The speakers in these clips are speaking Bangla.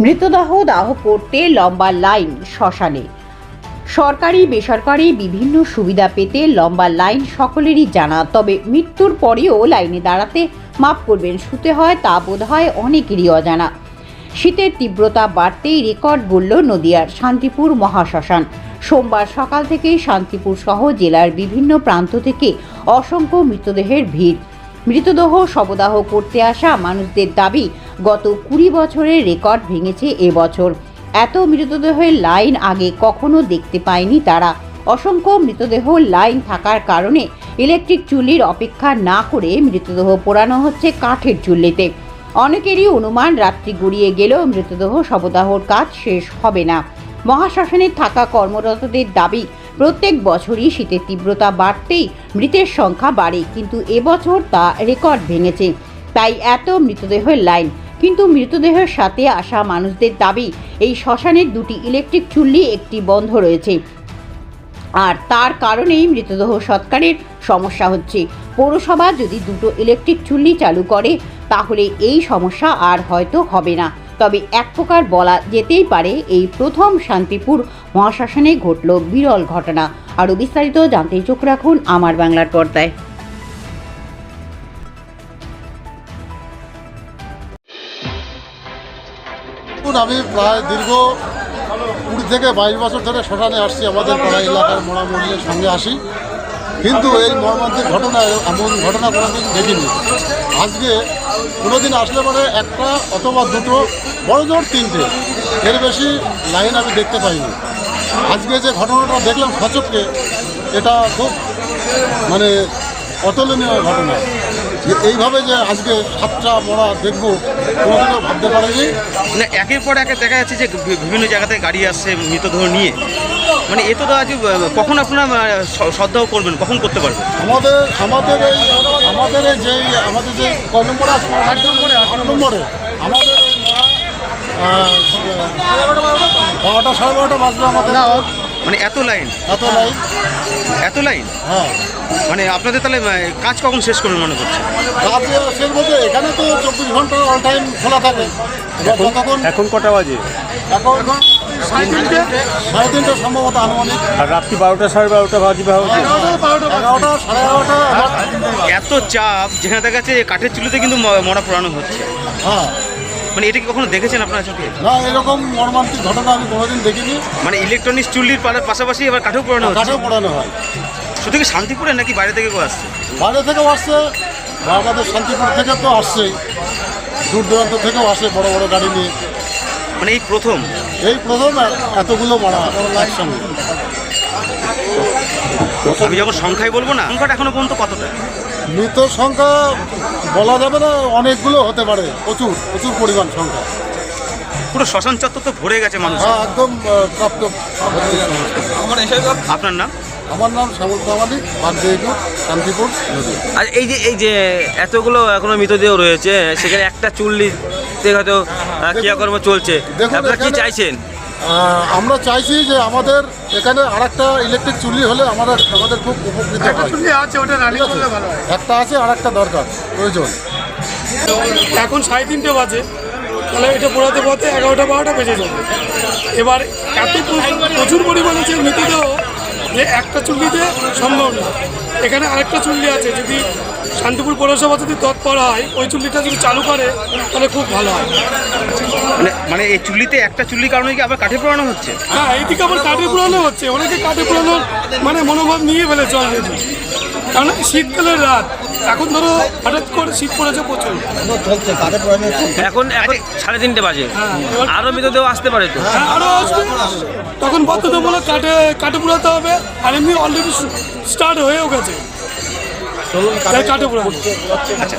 মৃতদেহ দাহ করতে লম্বা লাইন শ্মশানে। সরকারি, বেসরকারি বিভিন্ন সুবিধা পেতে লম্বা লাইন সকলেরই জানা। তবে মৃত্যুর পরেও লাইনে দাঁড়াতে মাফ করবেন, শুতে হয় তা বোধ হয় অনেকেরই অজানা। শীতের তীব্রতা বাড়তেই রেকর্ড গড়ল নদিয়ার শান্তিপুর মহাশ্মশান। সোমবার সকাল থেকেই শান্তিপুর সহ জেলার বিভিন্ন প্রান্ত থেকে অসংখ্য মৃতদেহের ভিড়। মৃতদেহ শবদাহ করতে আসা মানুষদের দাবি, গত কুড়ি বছরের রেকর্ড ভেঙেছে এবছর এত মৃতদেহের লাইন আগে কখনো দেখতে পায়নি তারা। অসংখ্য মৃতদেহ লাইন থাকার কারণে ইলেকট্রিক চুল্লির অপেক্ষা না করে মৃতদেহ পোড়ানো হচ্ছে কাঠের চুল্লিতে। অনেকেরই অনুমান, রাত্রি গড়িয়ে গেলেও মৃতদেহ শবদাহর কাজ শেষ হবে না। মহাশ্মশানে থাকা কর্মরতদের দাবি প্রত্যেক বছরই শীতের তীব্রতা বাড়তেই মৃতের সংখ্যা বাড়ে, কিন্তু এবছর তা রেকর্ড ভেঙেছে। তাই এত মৃতদেহের লাইন। কিন্তু মৃতদেহের সাথে আসা মানুষদের দাবি, এই শ্মশানের দুটি ইলেকট্রিক চুল্লি একটি বন্ধ রয়েছে। আর তার কারণেই মৃতদেহ সৎকারের সমস্যা হচ্ছে। পৌরসভা যদি দুটো ইলেকট্রিক চুল্লি চালু করে, তাহলে এই সমস্যা আর হয়তো হবে না। তবে এক প্রকার বলা যেতেই পারে এই প্রথম শান্তিপুর মহাশ্মশানে ঘটল বিরল ঘটনা। আরও বিস্তারিত জানতে চোখ রাখুন আমার বাংলার পর্দায়। আমি প্রায় দীর্ঘ কুড়ি থেকে বাইশ বছর ধরে শ্মশানে আসছি, আমাদের পাড়া এলাকার মোড়ামুড়ির সঙ্গে আসি। কিন্তু এই মর্মান্তিক ঘটনা, এমন ঘটনা কোনোদিন দেখিনি। আজকে কোনোদিন আসলে পরে একটা অথবা দুটো, বড় জোর তিনটে, এর বেশি লাইন আমি দেখতে পাইনি। আজকে যে ঘটনাটা দেখলাম সচককে, এটা খুব মানে অতুলনীয় ঘটনা। যে এইভাবে যে আজকে সাতটা মরা দেখব, কোনোদিনও ভাবতে পারিনি। মানে একের পর একে দেখা যাচ্ছে যে বিভিন্ন জায়গাতে গাড়ি আসছে মৃতদেহ নিয়ে। মানে এ তো আজ কখন আপনারা শ্রদ্ধাও করবেন কখন করতে পারবেন? আমাদের আমাদের এই আমাদের এই যে আমাদের যে কয় নম্বরে আছে? আট নম্বরে আট নম্বরে। আমাদের বারোটা সাড়ে বারোটা বাজবে আমাদের। মানে এত লাইন? এত লাইন। এত লাইন? হ্যাঁ। মানে আপনাদের তাহলে কাজ কখন শেষ করবেন মনে করছে কাজ শেষ বলতে এখানে তো চব্বিশ ঘণ্টা অল টাইম খোলা থাকে। যতক্ষণ এখন কটা বাজে? এখন সাড়ে তিনটে? সাড়ে তিনটে সম্ভবত আনুমানিক। আর রাত্রি বারোটা সাড়ে বারোটা এগারোটা সাড়ে এগারোটা এত চাপ যেখানে দেখা যাচ্ছে কাঠের চুলিতে কিন্তু ম- মরা পোড়ানো হচ্ছে। হ্যাঁ। মানে এটা কি কখনো দেখেছেন আপনার চোখে? না এরকম মর্মান্তিক ঘটনা আমি কোনোদিন দেখিনি। মানে ইলেকট্রনিক্স চুল্লির পাশাপাশি এবার কাঠেও পোড়ানো হয় কাঠেও পড়ানো হয়। শুধু কি শান্তিপুরে নাকি বাইরে থেকে আসছে? বাইরে থেকেও আসছে বা আমাদের শান্তিপুর থেকে তো আসছেই। দূর দূরান্ত থেকেও আসে বড় বড় গাড়ি নিয়ে। মানে এই প্রথম? এই প্রথম এতগুলো মারা একসঙ্গে। আমি যখন সংখ্যায় বলব না সংখ্যাটা এখনও পর্যন্ত কতটা? মৃত সংখ্যা বলা যাবে না অনেকগুলো হতে পারে প্রচুর প্রচুর পরিমাণ সংখ্যা। পুরো শ্মশান চত্বর তো ভরে গেছে মানুষ। হ্যাঁ একদম। আপনার নাম? আমার নাম শ্যামল কামালি শান্তিপুর। আর এই যে এই যে এতগুলো এখনও মৃতদেহ রয়েছে সেখানে একটা চুল্লিতে হয়তো ক্রিয়াকর্ম চলছে। আপনারা কি চাইছেন? আমরা চাইছি যে আমাদের এখানে আরেকটা ইলেকট্রিক চুল্লি হলে আমাদের আমাদের খুব উপকৃত? একটা আছে আর একটা দরকার প্রয়োজন। এখন সাড়ে তিনটে বাজে তাহলে এটা পোড়াতে পোড়াতে এগারোটা বারোটা বেজে যাবে। এবার এত প্রচুর পরিমাণে যে মৃতদেহ যে একটা চুল্লিতে সম্ভব না। এখানে আরেকটা চুল্লি আছে যদি শান্তিপুর পৌরসভা যদি তৎপর হয় ওই চুল্লিটা যদি চালু করে তাহলে খুব ভালো হয়। মানে মানে এই চুল্লিতে একটা চুল্লির কারণে কি আবার কাঠে পোড়ানো হচ্ছে? হ্যাঁ এইদিকে আবার কাঠে পোড়ানো হচ্ছে। অনেকে কাঠে পোড়ানোর মানে মনোভাব নিয়ে ফেলেছে অলরেডি কারণ শীতকালের রাত। এখন ধরো হঠাৎ করে শীত পড়েছে প্রচুর। এখন এখন সাড়ে তিনটে বাজে। হ্যাঁ আরও মৃতদেহ আসতে পারে তো। হ্যাঁ, আরও আসবে। তখন বাধ্যতামূলক কাটে কাটে পোড়াতে হবে। আর এমনি অলরেডি স্টার্ট হয়েও গেছে। আচ্ছা।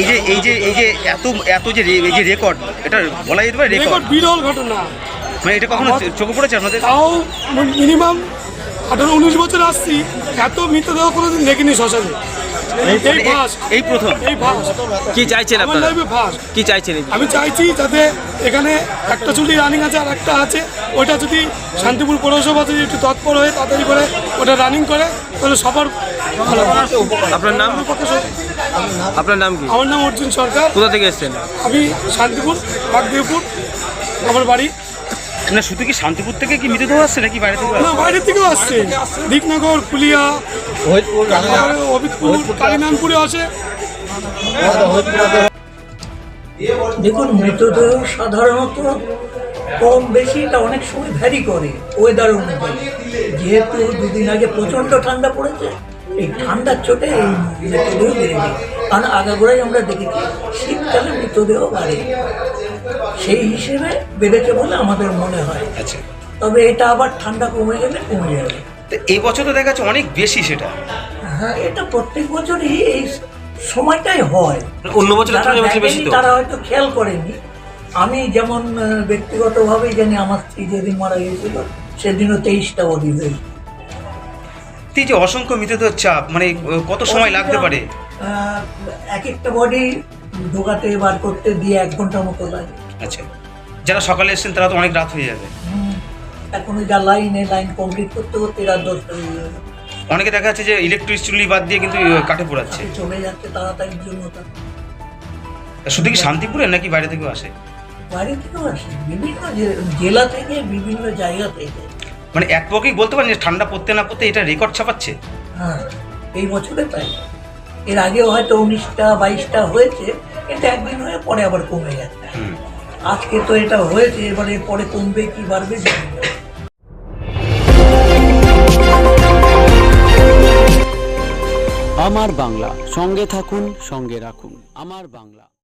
এই যে এই যে এই যে এত এত যে এই যে রেকর্ড এটা বলা যেতে পারে রেকর্ড বিরল ঘটনা। মানে এটা কখনো চোখে পড়েছে আপনাদের? তাও মিনিমাম আঠারো উনিশ বছর আসছি এত মৃতদেহ কোনোদিন দেখিনি শ্মশানে। এই মানে এই প্রথম? কি চাইছেন কি চাইছেন আমি চাইছি যাতে এখানে একটা চুলি রানিং আছে আর একটা আছে। ওইটা যদি শান্তিপুর পৌরসভা যদি একটু তৎপর হয়ে তাড়াতাড়ি করে ওটা রানিং করে সবার ভালো। আপনার নাম? আপনার নাম কি? আমার নাম অর্জুন সরকার। কোথা থেকে এসেছেন? আমি শান্তিপুর বাগদেবপুর আমার বাড়ি। না শুধু কি শান্তিপুর থেকে কি মৃতদেহ আসছে নাকি বাইরে থেকে না? বাইরের থেকেও আসছে। দিকনগর ফুলিয়া তারপরে হবিবপুর কালীনানপুরে আসে। দেখুন মৃতদেহ সাধারণত কম বেশি এটা অনেক সময় ভ্যারি করে ওয়েদার অনুযায়ী যেহেতু দুদিন আগে প্রচণ্ড ঠান্ডা পড়েছে এই ঠান্ডার চোটে এই মৃতদেহ বেড়ে যায়। কারণ আগাগোড়াই আমরা দেখেছি শীতকালে মৃতদেহ বাড়ে। সেই হিসেবে বেড়েছে বলে আমাদের মনে হয়। আচ্ছা। তবে এটা আবার ঠান্ডা কমে গেলে কমে যাবে। তো এই বছর তো দেখা যাচ্ছে অনেক বেশি সেটা। হ্যাঁ এটা প্রত্যেক বছরই এই সময়টাই হয়। অন্য বছর তারা হয়তো খেয়াল করেনি। আমি যেমন আহ, ব্যক্তিগতভাবেই জানি আমার স্ত্রী যেদিন মারা গিয়েছিল সেদিনও তেইশটা বডি হয়েছে। তো এই যে অসংখ্য মৃতদেহ চাপ মানে কত সময় লাগতে পারে? এক একটা বডি ঢোকাতে বার করতে দিয়ে এক ঘণ্টার মতো লাগে। আচ্ছা যারা সকালে এসেছেন তারা তো অনেক রাত হয়ে যাবে। এখন যা লাইনে লাইন কমপ্লিট করতে করতে রাত দশটা হয়ে যাবে। অনেকে দেখা যাচ্ছে যে ইলেকট্রিক চুল্লি বাদ দিয়ে কিন্তু কাঠে পোড়াচ্ছে। চলে যাচ্ছে তাড়াতাড়ির জন্য শুধু কি শান্তিপুরে নাকি বাইরে থেকেও আসে? বাইরে থেকেও আসে বিভিন্ন জেলা থেকে বিভিন্ন জায়গা থেকে। মানে এক পক্ষেই বলতে পারেন যে ঠান্ডা পড়তে না পড়তে এটা রেকর্ড ছাপাচ্ছে? হ্যাঁ এই বছরে তাই। এর আগেও হয়তো উনিশটা বাইশটা হয়েছে কিন্তু একদিন হয়ে পরে আবার কমে গেছে। আজকে তো এটা হয়েছে এবারে পরে কমবে কি বাড়বে জানি না। আমার বাংলা সঙ্গে থাকুন সঙ্গে রাখুন। আমার বাংলা।